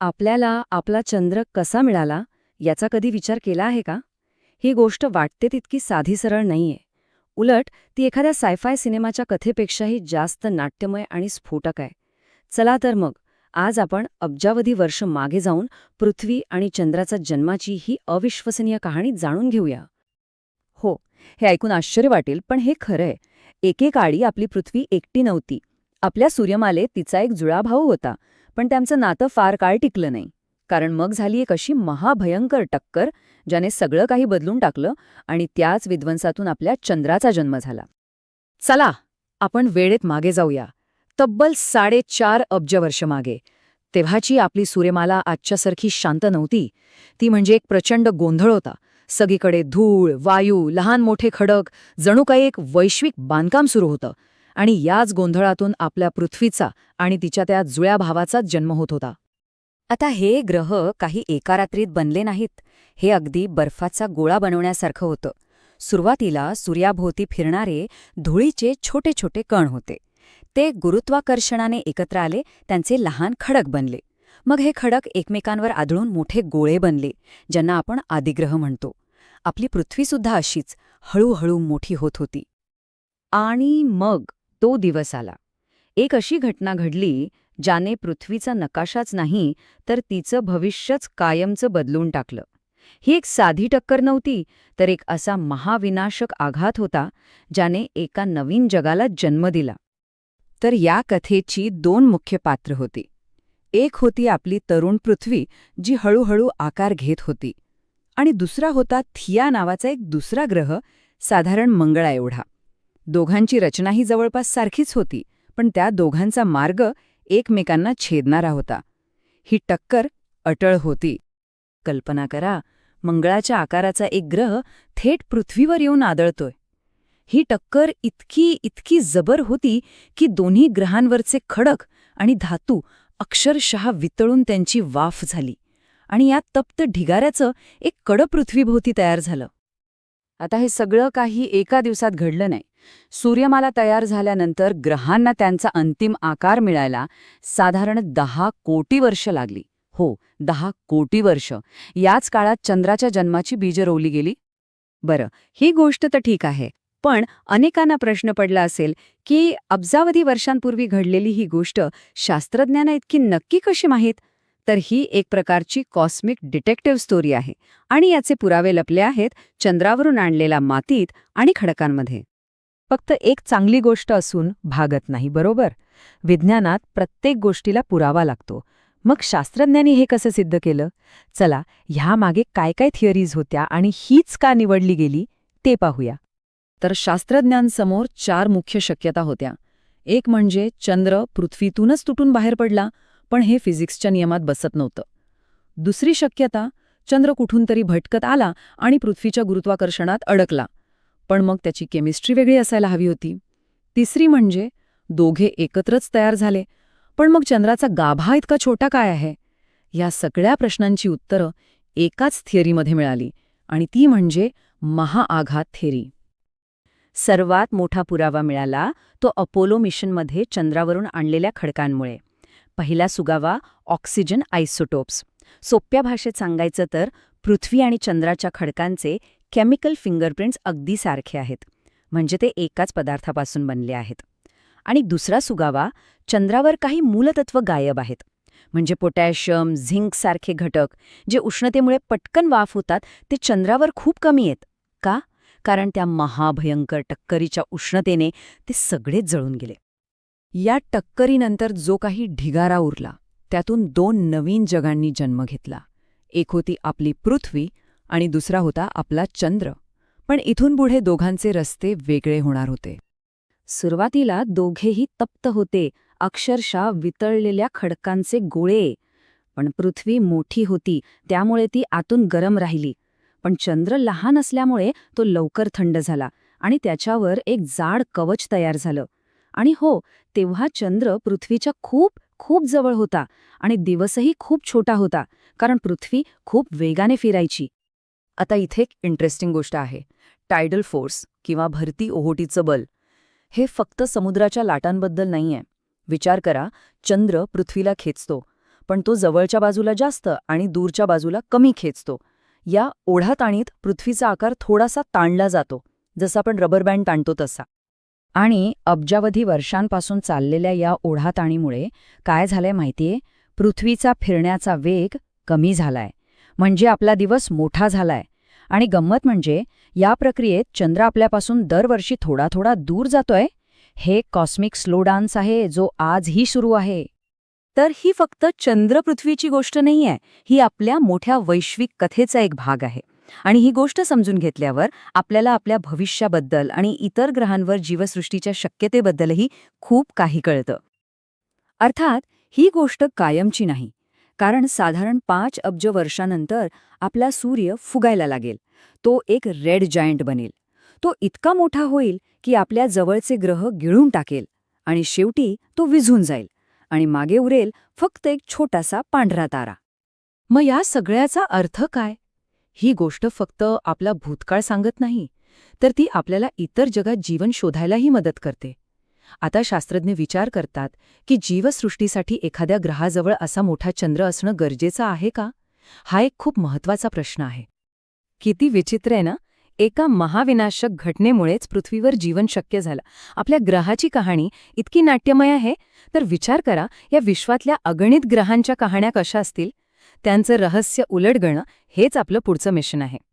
आपल्याला आपला चंद्र कसा मिळाला याचा कधी विचार केला आहे का? ही गोष्ट वाटते तितकी साधी सरळ नाहीये. उलट ती एखाद्या सायफाय सिनेमाच्या कथेपेक्षाही जास्त नाट्यमय आणि स्फोटक आहे. चला तर मग आज आपण अब्जावधी वर्ष मागे जाऊन पृथ्वी आणि चंद्राचा जन्माची ही अविश्वसनीय कहाणी जाणून घेऊया. हो हे ऐकून आश्चर्य वाटेल पण हे खरंय एकेकाळी आपली पृथ्वी एकटी नव्हती. आपल्या सूर्यमालेत तिचा एक जुळा भाऊ होता. पण त्यांचं नातं फार काळ टिकलं नाही. कारण मग झाली एक अशी महाभयंकर टक्कर ज्याने सगळं काही बदलून टाकलं आणि त्याच विध्वंसातून आपल्या चंद्राचा जन्म झाला. चला आपण वेळेत मागे जाऊया. तब्बल साडेचार अब्ज वर्ष मागे. तेव्हाची आपली सूर्यमाला आजच्यासारखी शांत नव्हती. ती म्हणजे एक प्रचंड गोंधळ होता. सगळीकडे धूळ वायू लहान मोठे खडक जणू काही एक वैश्विक बांधकाम सुरू होतं. आणि याच गोंधळातून आपल्या पृथ्वीचा आणि तिच्या त्या जुळ्या भावाचाच जन्म होत होता. आता हे ग्रह काही एका रात्रीत बनले नाहीत. हे अगदी बर्फाचा गोळा बनवण्यासारखं होतं. सुरुवातीला सूर्याभोवती फिरणारे धुळीचे छोटे छोटे कण होते. ते गुरुत्वाकर्षणाने एकत्र आले त्यांचे लहान खडक बनले. मग हे खडक एकमेकांवर आदळून मोठे गोळे बनले ज्यांना आपण आदिग्रह म्हणतो. आपली पृथ्वीसुद्धा अशीच हळूहळू मोठी होत होती. आणि मग? तो दिवस आला. एक अशी घटना घडली ज्याने पृथ्वीचा नकाशाच नाही तर तिचं भविष्यच कायमचं बदलून टाकलं. ही एक साधी टक्कर नव्हती तर एक असा महाविनाशक आघात होता ज्याने एका नवीन जगाला जन्म दिला. तर या कथेची दोन मुख्य पात्र होती. एक होती आपली तरुण पृथ्वी जी हळूहळू आकार घेत होती. आणि दुसरा होता थिया नावाचा एक दुसरा ग्रह साधारण मंगळा एवढा. दोघांची रचनाही जवळपास सारखीच होती पण त्या दोघांचा मार्ग एकमेकांना छेदणारा होता. ही टक्कर अटळ होती. कल्पना करा मंगळाच्या आकाराचा एक ग्रह थेट पृथ्वीवर येऊन आदळतोय. ही टक्कर इतकी इतकी जबर होती की दोन्ही ग्रहांवरचे खडक आणि धातू अक्षरशः वितळून त्यांची वाफ झाली आणि या तप्त ढिगाऱ्याचं एक कडपृथ्वीभोवती तयार झालं. आता हे सगळं काही एका दिवसात घडलं नाही. सूर्यमाला तयार झाल्यानंतर ग्रहांना त्यांचा अंतिम आकार मिळायला साधारण दहा कोटी वर्ष लागली. हो दहा कोटी वर्ष. याच काळात चंद्राच्या जन्माची बीज रोवली गेली? बरं ही गोष्ट तर ठीक आहे. पण अनेकांना प्रश्न पडला असेल की अब्जावधी वर्षांपूर्वी घडलेली ही गोष्ट शास्त्रज्ञांना इतकी नक्की कशी माहीत? तर ही एक प्रकारची कॉस्मिक डिटेक्टिव्ह स्टोरी आहे आणि याचे पुरावे लपले आहेत चंद्रावरून आणलेल्या मातीत आणि खडकांमध्ये. फक्त एक चांगली गोष्ट असून भागत नाही बरोबर? विज्ञानात प्रत्येक गोष्टीला पुरावा लागतो. मग शास्त्रज्ञांनी हे कसं सिद्ध केलं? चला ह्यामागे काय काय थिअरीज होत्या आणि हीच का निवडली गेली ते पाहूया. तर शास्त्रज्ञांसमोर चार मुख्य शक्यता होत्या. एक म्हणजे चंद्र पृथ्वीतूनच तुटून बाहेर पडला पण हे फिजिक्सच्या नियमात बसत नव्हतं. दुसरी शक्यता चंद्र कुठून तरी भटकत आला आणि पृथ्वीच्या गुरुत्वाकर्षणात अडकला. पण मग त्याची केमिस्ट्री वेगळी असायला हवी होती. तिसरी म्हणजे दोघे एकत्रच तयार झाले. पण मग चंद्राचा गाभा इतका छोटा काय आहे? या सगळ्या प्रश्नांची उत्तरं एकाच थिअरीमध्ये मिळाली आणि ती म्हणजे महाआघात थेरी सर्वात मोठा पुरावा मिळाला तो अपोलो मिशनमध्ये चंद्रावरून आणलेल्या खडकांमुळे. पहिला सुगावा ऑक्सिजन आयसोटोप्स. सोप्या भाषेत सांगायचं तर पृथ्वी आणि चंद्राच्या खडकांचे केमिकल फिंगरप्रिंट्स अगदी सारखे आहेत. म्हणजे ते एकाच पदार्थापासून बनले आहेत. आणि दुसरा सुगावा चंद्रावर काही मूलतत्व गायब आहेत. म्हणजे पोटॅशियम झिंक सारखे घटक जे उष्णतेमुळे पटकन वाफ होतात ते चंद्रावर खूप कमी आहेत. का? कारण त्या महाभयंकर टक्करीच्या उष्णतेने ते सगळेच जळून गेले. या टक्करीनंतर जो काही ढिगारा उरला त्यातून दोन नवीन जगांनी जन्म घेतला. एक होती आपली पृथ्वी आणि दुसरा होता आपला चंद्र. पण इथून पुढे दोघांचे रस्ते वेगळे होणार होते. सुरुवातीला दोघेही तप्त होते अक्षरशः वितळलेल्या खडकांचे गोळे. पण पृथ्वी मोठी होती त्यामुळे ती आतून गरम राहिली. पण चंद्र लहान असल्यामुळे तो लवकर थंड झाला आणि त्याच्यावर एक जाड कवच तयार झालं. आणि हो तेव्हा चंद्र पृथ्वीच्या खूप खूप जवळ होता आणि दिवसही खूप छोटा होता कारण पृथ्वी खूप वेगाने फिरायची. आता इथे एक इंटरेस्टिंग गोष्ट आहे. टायडल फोर्स किंवा भरती ओहोटीचं बल हे फक्त समुद्राच्या लाटांबद्दल नाहीये. विचार करा चंद्र पृथ्वीला खेचतो पण तो जवळच्या बाजूला जास्त आणि दूरच्या बाजूला कमी खेचतो. या ओढाताणीत पृथ्वीचा आकार थोडासा ताणला जातो जसा आपण रबर बँड ताणतो तसा. आणि अब्जावधी वर्षांपासून चाललेल्या या ओढाताणीमुळे काय झालंय माहितीये? पृथ्वीचा फिरण्याचा वेग कमी झालाय. म्हणजे आपला दिवस मोठा झालाय. आणि गंमत म्हणजे या प्रक्रियेत चंद्र आपल्यापासून दरवर्षी थोडा थोडा दूर जातोय. हे कॉस्मिक स्लो डान्स आहे जो आजही सुरू आहे. तर ही फक्त चंद्र पृथ्वीची गोष्ट नाहीये ही आपल्या मोठ्या वैश्विक कथेचा एक भाग आहे. आणि ही गोष्ट समजून घेतल्यावर आपल्याला आपल्या भविष्याबद्दल आणि इतर ग्रहांवर जीवसृष्टीच्या शक्यतेबद्दलही खूप काही कळतं. अर्थात ही गोष्ट कायमची नाही. कारण साधारण पाच अब्ज वर्षानंतर आपला सूर्य फुगायला लागेल. तो एक रेड जायंट बनेल. तो इतका मोठा होईल की आपल्या जवळचे ग्रह गिळून टाकेल आणि शेवटी तो विझून जाईल आणि मागे उरेल फक्त एक छोटासा पांढरा तारा. मग या सगळ्याचा अर्थ काय? ही गोष्ट फक्त आपला भूतकाळ सांगत नाही तर ती आपल्याला इतर जगात जीवन शोधायलाही मदत करते. आता शास्त्रज्ञ विचार करतात की जीवसृष्टीसाठी एखाद्या ग्रहाजवळ असा मोठा चंद्र असणं गरजेचं आहे का? हा एक खूप महत्त्वाचा प्रश्न आहे. किती विचित्र आहे ना? एका महाविनाशक घटनेमुळेच पृथ्वीवर जीवन शक्य झालं. आपल्या ग्रहाची कहाणी इतकी नाट्यमय आहे तर विचार करा या विश्वातल्या अगणित ग्रहांच्या कहाण्या कशा असतील? त्यांचं रहस्य उलटगणं हेच आपलं पुढचं मिशन आहे.